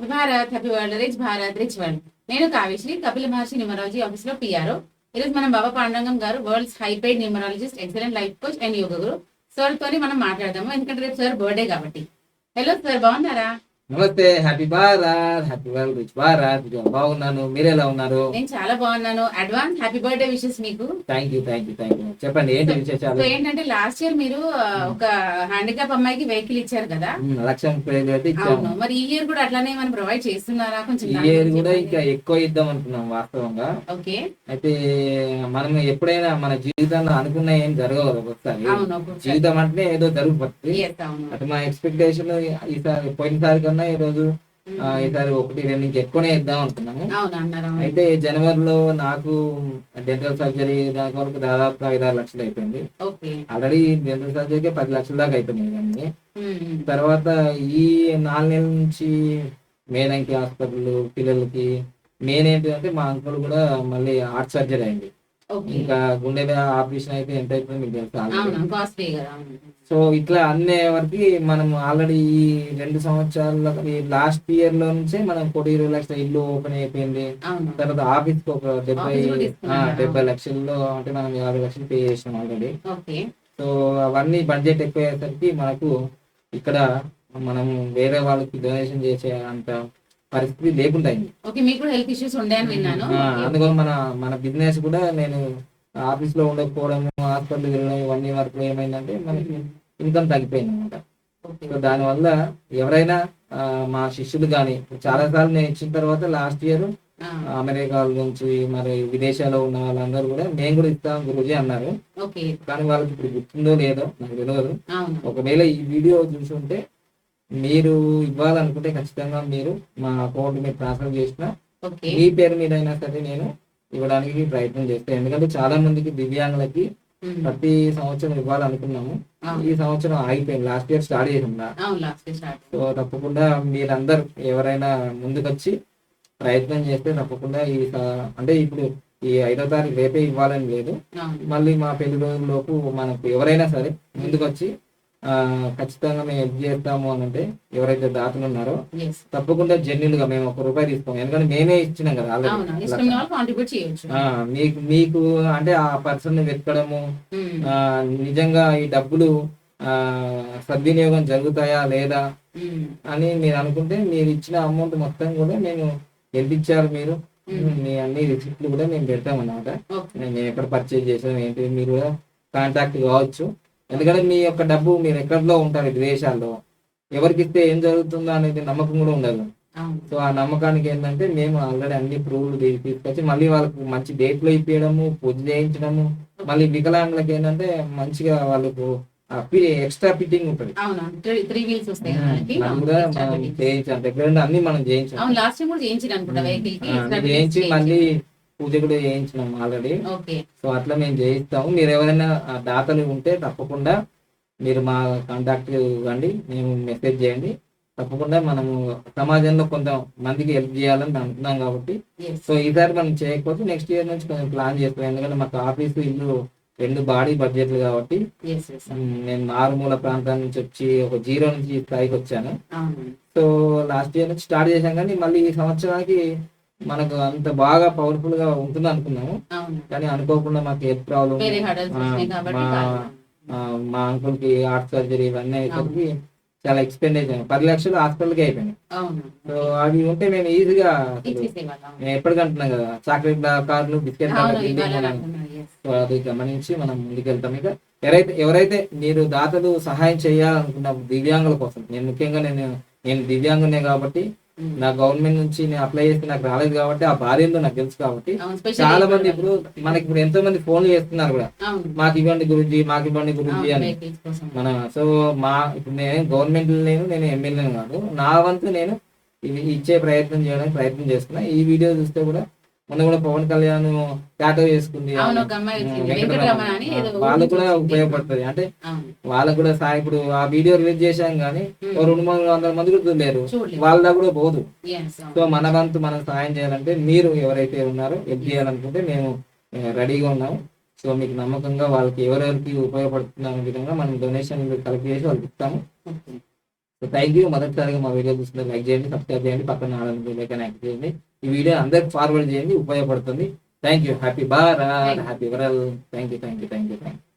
Happy Bharat happy world rich Bharat rich world. నేను Kavyasri Kapila Maharshi numerology ఆఫీస్లో PRO ఈరోజు మనం బాబా పాండంగం గారు world's high paid numerologist excellent life coach and yoga guru sir తోని మనం మాట్లాడదాము. ఎందుకంటే రేపు సార్ బర్త్డే కాబట్టి. హలో సార్ బాగున్నారా? నమస్తే happy Bharat happy world rich Bharat బాగున్నాను. మీరు ఎలా ఉన్నారు? నేను చాలా బాగున్నాను. అడ్వాన్స్ హ్యాపీ బర్త్డే విషెస్ మీకు. Thank you thank you thank you చెప్పండి ఏంటి విశేషాలు? ఏంటంటే లాస్ట్ ఇయర్ మీరు ఆ, ఒక హ్యాండిక్యాప్ అమ్మాయికి వెహికల్ ఇచ్చారు కదా? ఉమ్, లక్ష ముప్పై ఇచ్చాము. మరి ఈ ఇయర్ కూడా అట్లానే మనం ప్రొవైడ్ చేస్తున్నారా? కొంచెం ఈ ఇయర్ కూడా. ఇంకా ఎక్కువ ఇద్దాం అనుకున్నాం వాస్తవంగా. ఓకే. అయితే మనం ఎప్పుడైనా మన జీవితంలో అనుకున్న ఏం జరగవు ఒకసారి. ఒక్కొక్కసారి. జీవితం అంటే ఏదో జరుగుతుంది. అటు మా ఎక్స్పెక్టేషన్ ఈసారి పోయినసారి కన్నా ఈ రోజు ఈసారి ఒకటి రెండు నుంచి ఎక్కువనే ఇద్దాం అనుకున్నాము. అయితే జనవరిలో నాకు డెంటల్ సర్జరీ దాని వరకు దాదాపు ఐదు ఆరు లక్షలు అయిపోయింది. ఆల్రెడీ డెంటల్ సర్జరీకి పది లక్షల దాకా ఇవన్నీ. ఉమ్, తర్వాత ఈ నాలుగు నెలల నుంచి మేడంకి హాస్పిటల్ పిల్లలకి మెయిన్ ఏంటంటే మా అంకుల్ కూడా మళ్ళీ హార్ట్ సర్జరీ అయింది. ఇంకా గుండె ఆపరేషన్ అయితే ఎంత అయిపోయింది మీకు తెలుసు? సో ఇట్లా అన్ని వరకు మనం ఆల్రెడీ ఈ రెండు సంవత్సరాల లాస్ట్ ఇయర్లో నుంచే మనం కోటి ఇరవై లక్షల ఇల్లు ఓపెన్ అయిపోయింది. తర్వాత ఆఫీస్కి ఒక డెబ్బై? డెబ్బై లక్షల్లో అంటే మనం యాభై లక్షలు పే చేసినాం ఆల్రెడీ. సో అవన్నీ బడ్జెట్ ఎక్కువ అయ్యేసరికి మనకు ఇక్కడ మనం వేరే వాళ్ళకి డొనేషన్ చేసే అంత పరిస్థితి లేకుండా అయింది. ఓకే మీకు కూడా హెల్త్ ఇష్యూస్ ఉండే అని విన్నాను. ఆ, అందుకని మన మన బిజినెస్ కూడా నేను ఆఫీస్లో ఉండకపోవడం హాస్పిటల్ వెళ్ళడం ఇవన్నీ వరకు ఏమైందంటే మనకి ఇన్కమ్ తగ్గిపోయింది అనమాట సో దానివల్ల ఎవరైనా మా శిష్యులు కానీ చాలా సార్లు నేను ఇచ్చిన తర్వాత లాస్ట్ ఇయర్ అమెరికా నుంచి మరి విదేశాల్లో ఉన్న వాళ్ళందరూ కూడా మేము కూడా ఇస్తాం గురుజీ అన్నారు. కానీ వాళ్ళకి ఇప్పుడు గుర్తుందో లేదో నాకు తెలియదు ఒకవేళ ఈ వీడియో చూసి ఉంటే మీరు ఇవ్వాలనుకుంటే ఖచ్చితంగా మీరు మా అకౌంట్ మీరు ట్రాన్స్ఫర్ చేసిన మీ పేరు మీద అయినా సరే నేను ఇవ్వడానికి ప్రయత్నం చేస్తాను. ఎందుకంటే చాలా మందికి దివ్యాంగులకి ప్రతి సంవత్సరం ఇవ్వాలనుకున్నాము. ఈ సంవత్సరం ఆగిపోయింది. లాస్ట్ ఇయర్ స్టార్ట్ చేసిందా సో తప్పకుండా మీరందరూ ఎవరైనా ముందుకొచ్చి ప్రయత్నం చేస్తే తప్పకుండా ఈ అంటే ఇప్పుడు ఈ ఐదో తారీఖు రేపే ఇవ్వాలని లేదు. మళ్ళీ మా పెళ్ళి రోజుల్లోపు మనకు ఎవరైనా సరే ముందుకొచ్చి ఖచ్చితంగా మేము హెల్ప్ చేస్తాము అని అంటే ఎవరైతే దాతలు ఉన్నారో తప్పకుండా జెన్యున్గా మేము ఒక రూపాయి తీసుకోము ఎందుకంటే మేమే ఇచ్చినాం కదా మీకు మీకు అంటే ఆ పర్సన్ వెతకడము ఆ, నిజంగా ఈ డబ్బులు సద్వినియోగం జరుగుతాయా లేదా ఉమ్, అని మీరు అనుకుంటే మీరు ఇచ్చిన అమౌంట్ మొత్తం కూడా నేను ఎంత ఇచ్చారు మీరు. మ్మ్. మీ అన్ని రిసిప్ట్లు కూడా మేము పెడతాం అన్నమాట మేము ఎక్కడ పర్చేజ్ చేసాం ఏంటి మీరు కూడా కాంటాక్ట్ కావచ్చు. ఎందుకంటే మీ యొక్క డబ్బు మీరు ఎక్కడిలో ఉంటారు విదేశాల్లో ఎవరికి ఇస్తే ఏం జరుగుతుందో అనేది నమ్మకం కూడా ఉండదు. సో ఆ నమ్మకానికి ఏంటంటే మేము ఆల్రెడీ అన్ని ప్రూవ్లు తీసుకొచ్చి మళ్ళీ వాళ్ళకు మంచి డేట్లో ఇప్పించడము పూజ చేయించడము. మళ్ళీ వికలాంగులకి ఏంటంటే మంచిగా వాళ్ళకు ఎక్స్ట్రా ఫిట్టింగ్ ఉంటుంది. త్రీ వీల్స్ వస్తాయి. చేయించాం దగ్గర అన్ని మనం చేయించాం చేయించి. మళ్ళీ. పూజ కూడా చేయించినాం ఆల్రెడీ ఓకే సో అట్లా మేము చేయిస్తాము. మీరు ఎవరైనా దాతలు ఉంటే తప్పకుండా మీరు మా కాంటాక్ట్ ఇవ్వండి మేము మెసేజ్ చేయండి. తప్పకుండా మనము సమాజంలో కొంత మందికి హెల్ప్ చేయాలని అనుకున్నాం కాబట్టి. సో ఈసారి మనం చేయకపోతే నెక్స్ట్ ఇయర్ నుంచి కొంచెం ప్లాన్ చేస్తాం. ఎందుకంటే మాకు ఆఫీసు ఇల్లు రెండు బాడీ బడ్జెట్లు కాబట్టి నేను మారుమూల ప్రాంతం నుంచి వచ్చి ఒక జీరో నుంచి స్థాయికి వచ్చాను. సో లాస్ట్ ఇయర్ నుంచి స్టార్ట్ చేశాం. కానీ మళ్ళీ ఈ సంవత్సరానికి మనకు అంత బాగా పవర్ఫుల్గా ఉంటుంది అనుకున్నాము. కానీ అనుకోకుండా మాకు హెల్త్ ప్రాబ్లం వేరే హడల్స్ వస్తాయి కాబట్టి కాదు. మా అంకుల్కి హార్ట్ సర్జరీ ఇవన్నీ అయ్యేసరికి చాలా ఎక్స్పెండ్ అయిపోయాయి పది లక్షలు హాస్పిటల్కి అయిపోయినాయి సో అవి ఉంటే మేము ఈజీగా మేము ఎప్పటికంటున్నాం కదా చాక్లెట్ కార్లు బిస్కెట్ సో అది గమనించి మనం ముందుకెళ్తాం. ఇక ఎవరైతే ఎవరైతే మీరు దాతలు సహాయం చేయాలనుకున్న దివ్యాంగుల కోసం నేను ముఖ్యంగా నేను నేను దివ్యాంగునే కాబట్టి నా గవర్నమెంట్ నుంచి నేను అప్లై చేస్తే నాకు రాలేదు కాబట్టి ఆ బాధ ఏందో నాకు తెలుసు కాబట్టి చాలా మంది ఇప్పుడు మనకి ఇప్పుడు ఎంతో మంది ఫోన్లు చేస్తున్నారు కూడా. మాకు ఇవ్వండి గురుజీ మాకు ఇవ్వండి అవును అని. మన సో మా ఇప్పుడు నేను గవర్నమెంట్ లేను నేను ఎమ్మెల్యేను కాదు. నా వంతు నేను ఇవి ఇచ్చే ప్రయత్నం చేయడానికి ప్రయత్నం చేస్తున్నా. ఈ వీడియో చూస్తే కూడా మొన్న కూడా పవన్ కళ్యాణ్ టాటో చేసుకుంది వాళ్ళకు కూడా ఉపయోగపడుతుంది. అంటే వాళ్ళకు కూడా సాయం ఇప్పుడు ఆ వీడియో రిలీజ్ చేశాం కానీ రెండు మూడు వందల మంది కూడా చూడలేదు వాళ్ళ దగ్గర కూడా పోదు. సో. మన వంతు మనం సాయం చేయాలంటే మీరు ఎవరైతే ఉన్నారో హెల్ప్ చేయాలనుకుంటే మేము రెడీగా ఉన్నాము. సో మీకు నమ్మకంగా వాళ్ళకి ఎవరెవరికి ఉపయోగపడుతున్న విధంగా మనం డొనేషన్ కలెక్ట్ చేసి వాళ్ళకి ఇస్తాము. సో థ్యాంక్ యూ మొదటిసారిగా మా వీడియో చూస్తున్న లైక్ చేయండి సబ్స్క్రైబ్ చేయండి పక్కన ఆడని యాక్టివ్ చేయండి. ఈ వీడియో అందరికి ఫార్వర్డ్ చేయండి ఉపయోగపడుతుంది. Thank you happy bar. Happy world thank you thank you thank you thank you